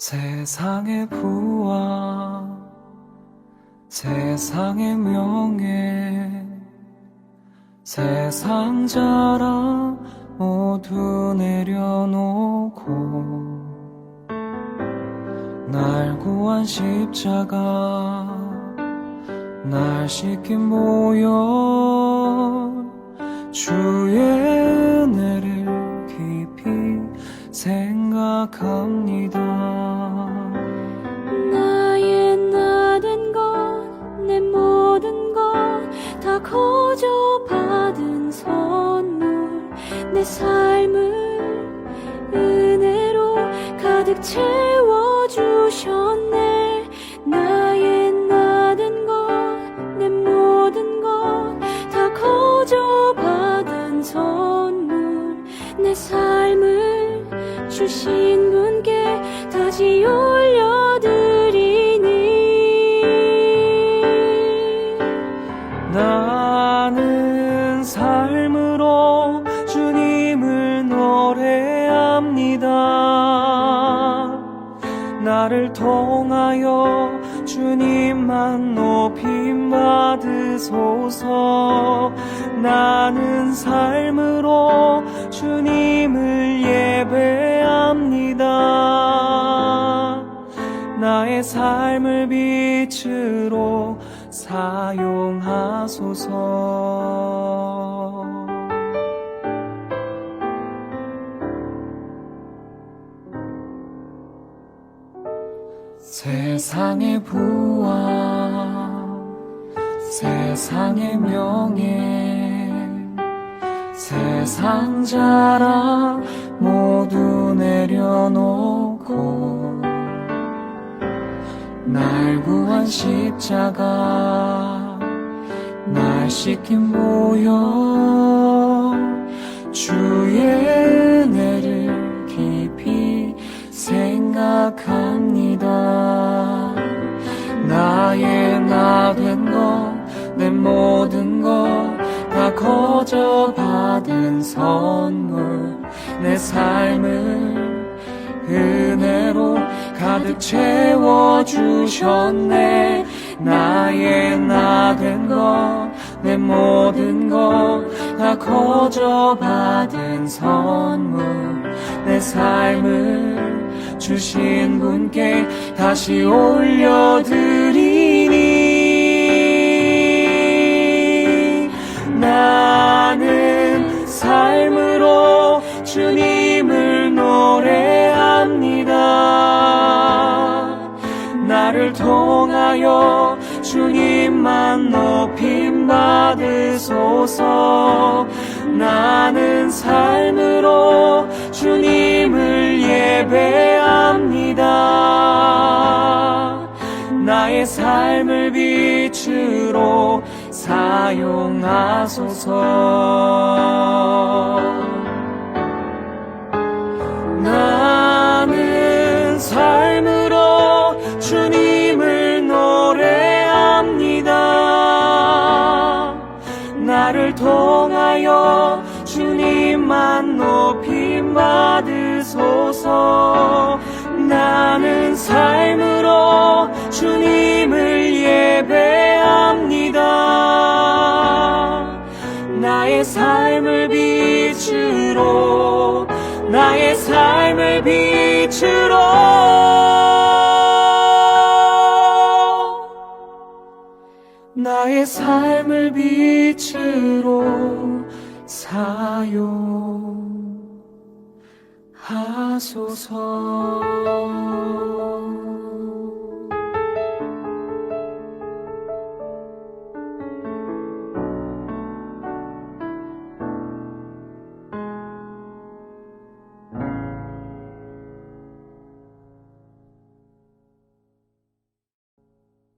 세상의 부와 세상의 명예 세상 자랑 모두 내려놓고 날 구한 십자가 날 씻긴 보혈 주의 은혜를 깊이 생각합니다 다 거저 받은 선물, 내 삶을 은혜로 가득 채워주셨네. 나의 나된 것, 내 모든 것 다 거저 받은 선물, 내 삶을 주신 노래합니다. 나를 통하여 주님만 높임 받으소서. 나는 삶으로 주님을 예배합니다. 나의 삶을 빛으로 사용하소서. 세상의 부와 세상의 명예 세상 자랑 모두 내려놓고 날 구한 십자가 날 씻긴 보혈 주의 은혜를 깊이 생각합니 모든 것 다 거저 받은 선물. 내 삶을 은혜로 가득 채워 주셨네. 나의 나 된 것 내 모든 것 다 거저 받은 선물. 내 삶을 주신 분께 다시 올려드 나를 통하여 주님만 높임 받으소서. 나는 삶으로 주님을 예배합니다. 나의 삶을 빛으로 사용하소서. 주님만 높임 받으소서. 나는 삶으로 주님을 예배합니다. 나의 삶을 빛으로 나의 삶을 빛으로 나의 삶을 빛으로 사용하소서